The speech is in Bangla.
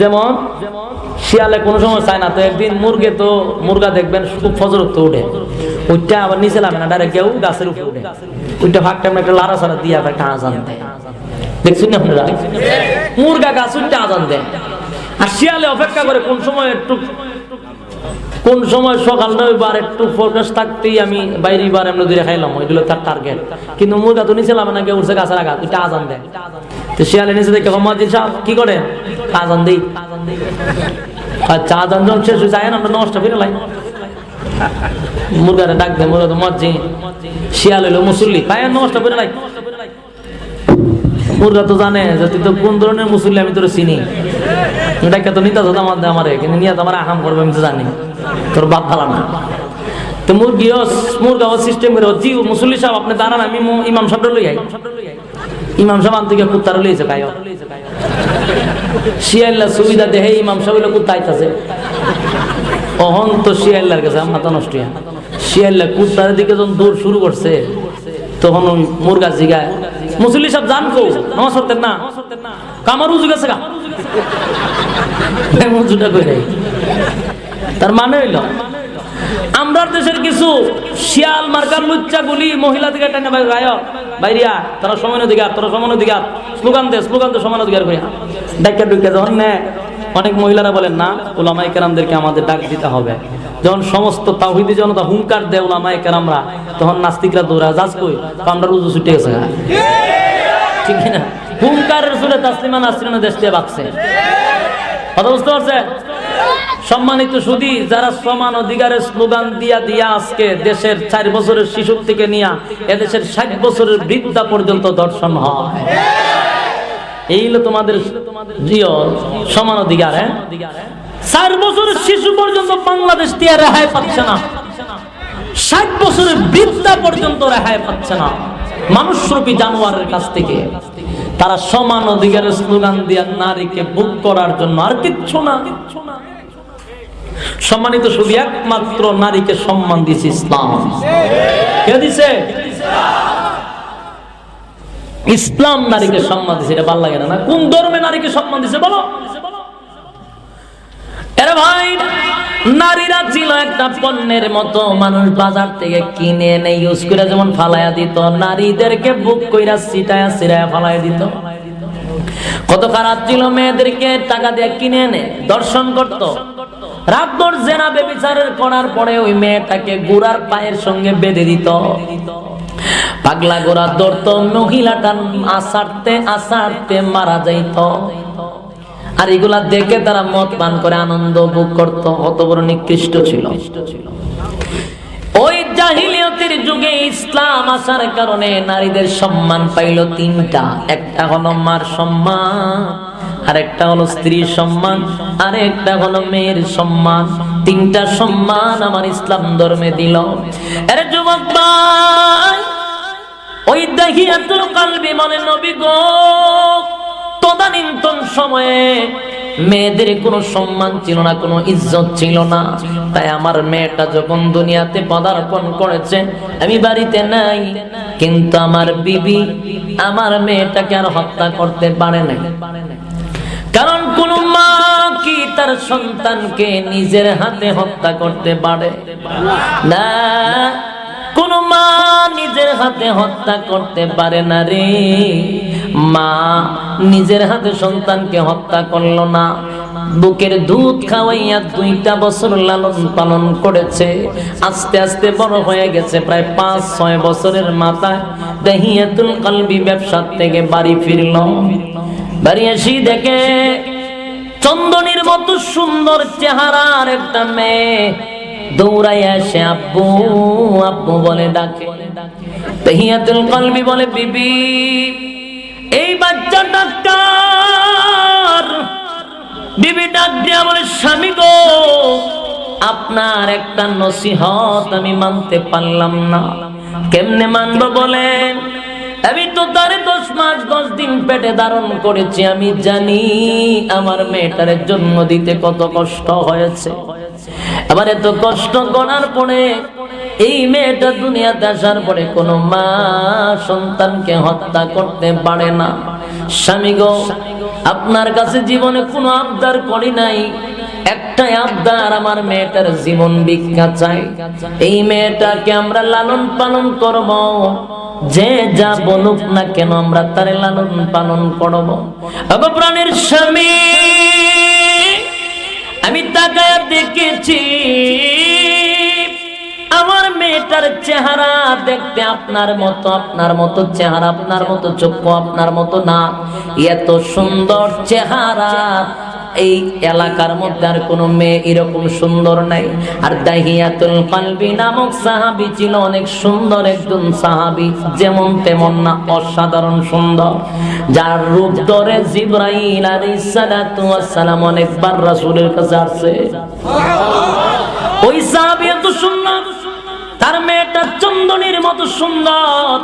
যেমন, শিয়ালে কোনো সময় চায় না, তো একদিন মুরগে তো, মুরগা দেখবেন খুব ফজর তো উঠে। ওইটা আবার নিচে নামে না ডাইরেক্ট কেউ গাছের উপরে উঠে। ওইটা ফাঁক টাইম একটা লাড়া সারা দিয়ে আবার একটা আজান দেয়। দেখছেন না আপনারা? মুরগা গাছ উঠতে আজান দেয়। আর শিয়ালে অপেক্ষা করে কোন সময় একটু, কোন সময় সকালটা বার একটু ফোকাস থাকতেই আমি বাইরে বার এমনি দূরে খাইলাম, ওইগুলো তার টার্গেট কিন্তু মুরগা তো নিচে নামে না, কেউ উঠছে গাছের আগা ওইটা আজান দেয়। তো শিয়ালে নিচে দেখে মোহাম্মদ সাহেব কি করে? কাজান দিই। আচ্ছা আজান যখন শেষ হয়ে যায়, না, আমরা নষ্ট ফিরে লাই। মুরগারে ডাক দেয় মুরগা তো মজ্জি শিয়াল হইল মুসল্লি তাই নষ্ট ফিরে লাই। মুরগা তো জানে যে তুই তো কোন ধরনের মুসল্লি, আমি তোর চিনি। ডাক্কা তো নিতা দাদা আমাদের আমারে, কিন্তু নিয়ে তো আমার আহাম করবে, আমি তো জানি। তোর বাপ ভালো না। তো মুরগিও মুরগাও সিস্টেম করে জি মুসল্লি সাহেব, আপনি দাঁড়ান, আমি ইমাম সাহেব লই আই। ইমাম সাহেব আনতে গিয়ে কুত্তার লইছে কায় শিয়াল্লা সুবিধা দেহে ইমাম সাহেব কুত্তা আইতাছে। অহন তো শিয়াল্লার কাছে মাথা নষ্ট হইয়া। শিয়াল্লা কুত্তার দিকে যখন দৌড় শুরু করছে, তখন ওই মুরগা জিগায় মুসল্লি সাহেব, জান কো, নামাজ পড়তেন না। কামার উজু গেছে গা। উজুটা করে তার মানে হইল আমরা দেশের কিছু শিয়াল মার্কার লুচ্চা গুলি মহিলা দিকে টেনে ভাই গায় বাইরিয়া, তারা সমান অধিকার, তারা সমান অধিকার। স্লোগান দে স্লোগান দে, সমান অধিকার করিয়া। ডাক্তার ঢুকে যখন অনেক মহিলারা বলেন না ওলামাই কেরামদেরকে আমাদের ডাক দিতে হবে। যখন সমস্ত তাহিদি জনতা হুঙ্কার দেয় ওলামাই কেরামরা, তখন নাস্তিকরা দৌড়া যাস কই আমরা রুজু ছুটে গেছে। ঠিক না হুঙ্কারের সুরে তাসলিমা নাসরিনা দেশ দিয়ে বাকছে। কথা বুঝতে পারছে সম্মানিত সুদী যারা সমান অধিকারের স্লোগান দিয়া দিয়া আজকে দেশের চার বছরের শিশু থেকে নিয়ে এদেশের ষাট বছরের বৃদ্ধা পর্যন্ত দর্শন হয়। এই হলো তোমাদের সমান অধিকার হ্যাঁ? চার বছরের শিশু পর্যন্ত বাংলাদেশ দিয়ে রেহাই পাচ্ছে না। ষাট বছরের বৃদ্ধা পর্যন্ত রেহাই পাচ্ছে না। মানুষরূপী জানোয়ারের কাছ থেকে তারা সমান অধিকারের স্লোগান দিয়ে নারীকে বুক করার জন্য আর কিচ্ছু না কিচ্ছু না। সম্মানিত শুধু একমাত্র নারীকে সম্মান দিছে ইসলাম। কে দিছে ইসলাম নারীকে সম্মান দিছে এটা ভালো লাগে না না? কোন ধর্মে নারীকে সম্মান দিছে বলো। আরে ভাই, নারীরা ছিল একটা পণ্যের মতো, মানুষ বাজার থেকে কিনে এনে ইউজ করে যেমন ফালাইয়া দিত, নারীদেরকে বুক কইরা সিটায়া সিরায়া ফালাইয়া দিত। কত খারাপ ছিল মেয়েদেরকে টাকা দিয়ে কিনে এনে, দর্শন করত। রাতভর জেনা বেবিচারের করার পরে ওই মেয়েটাকে গুড়ার পায়ের সঙ্গে বেঁধে দিত। পাগলা গোড়া দৌড়ত মহিলাটা আসারতে আসারতে মারা যাইত। আর এগুলা দেখে তারা মদ পান করে, আনন্দ ভোগ করত। অত বড় নিকৃষ্ট ছিল। জাহিলিয়তের যুগে ইসলাম আসার কারণে নারীদের সম্মান পাইল তিনটা। একটা হলো মার সম্মান আর একটা হলো স্ত্রীর সম্মান আর একটা হলো মেয়ের সম্মান। তিনটা সম্মান আমার ইসলাম ধর্মে দিল। আরে যুবক ভাই, ওই দাহিয়াতুল কালবি মানে নবী গো তদানীন্তন সময়ে মেয়েদের কোনো সম্মান ছিল না, কোনো ইজ্জত ছিল না। তাই আমার মেয়েটা যখন দুনিয়াতে পদার্পণ করেছে, আমি বাড়িতে নাই, কিন্তু আমার বিবি আমার মেয়েটাকে আর হত্যা করতে পারে নাই। কারণ কোন মা কি তার সন্তানকে নিজের হাতে হত্যা করতে পারে? না, কোন মা নিজের হাতে হত্যা করতে পারে না রে। মা নিজের হাতে সন্তানকে হত্যা করল না। বুকের দুধ খাওয়াইয়া দুইটা বছর লালন পালন করেছে। আস্তে আস্তে বড় হয়ে গেছে, প্রায় পাঁচ, ছয় বছরের মাথায় দেহিয়াতুল কালবি ব্যবসা থেকে বাড়ি ফিরল। বাড়ি আসি দেখে চন্দনীর মতো সুন্দর চেহারার একটা মেয়ে। দৌড়াই আসে আব্বু আব্বু বলে ডাকে। তাহিয়াতুল কলবি বলে, বিবি বিবি ডাক স্বামী গো, আপনার একটা নসিহত আমি মানতে পারলাম না। কেমনে বলেন? আমি তো দশ মাস, দশ দিন পেটে ধারণ করেছি। আমি জানি আমার মেয়েটার জন্ম দিতে কত কষ্ট হয়েছে। আবার এত কষ্ট করার পরে এই মেয়েটা দুনিয়াতে আসার পরে কোনো মা সন্তানকে হত্যা করতে পারে না। স্বামী গো আপনার কাছে জীবনে কোনো আবদার করি নাই। একটাই আবদার, আমার মেয়েটার জীবন ভিক্ষা চাই। এই মেয়েটাকে আমরা লালন পালন করব। যে যা বলুক না কেন আমরা তারে লালন পালন করব। প্রাণের স্বামী, আমি তাকায় দেখেছি, আমার মেয়েটার চেহারা দেখতে আপনার মতো আপনার মতো চেহারা, আপনার মতো চক্ষু, আপনার মতো না। এত সুন্দর চেহারা। এই এলাকার মধ্যে আর কোনো মেয়ে এরকম সুন্দর নাই। আর দাহিয়াতুল কলবি নামক সাহাবি ছিল অনেক সুন্দর একজন সাহাবি, যেমন তেমন না, অসাধারণ সুন্দর। যার রূপ ধরে জিব্রাইল আলাইহিস সালাতু সালাম অনেকবার রাসূলের কাছে আসছে ওই সাহাবি এত সুন্দর। চন্দনের মতো সুন্দর।